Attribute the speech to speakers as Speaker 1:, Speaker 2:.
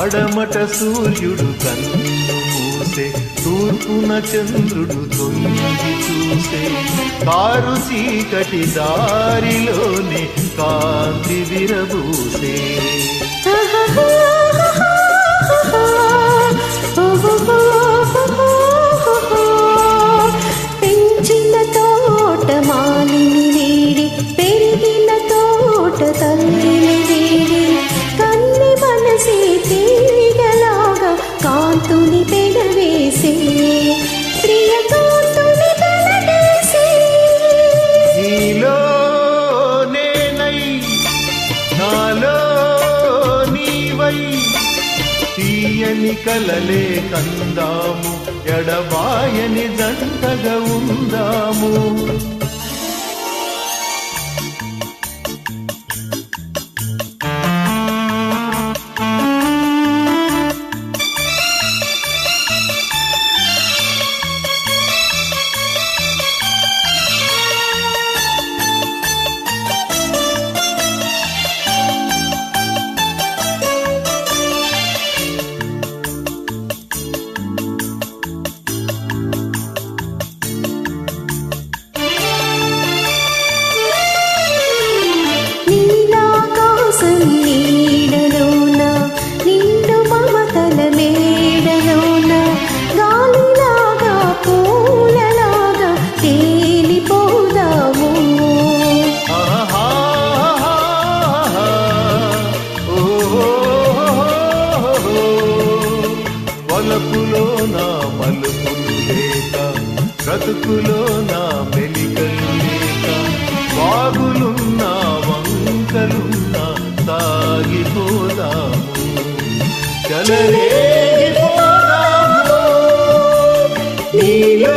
Speaker 1: పడమట సూర్యుడు కన్ను మూసే తూర్పున చంద్రుడు తొంగి చూసే. కారు చీకటి దారిలోనే కాంతి విరబూసే. తీయని కలలే కందాము ఎడబాయని జంటగా ఉందాము. బతుకులో నా మెలికలు లేక బాగులున్నా వంకలున్నా సాగిపోదాము. చలరే నీలో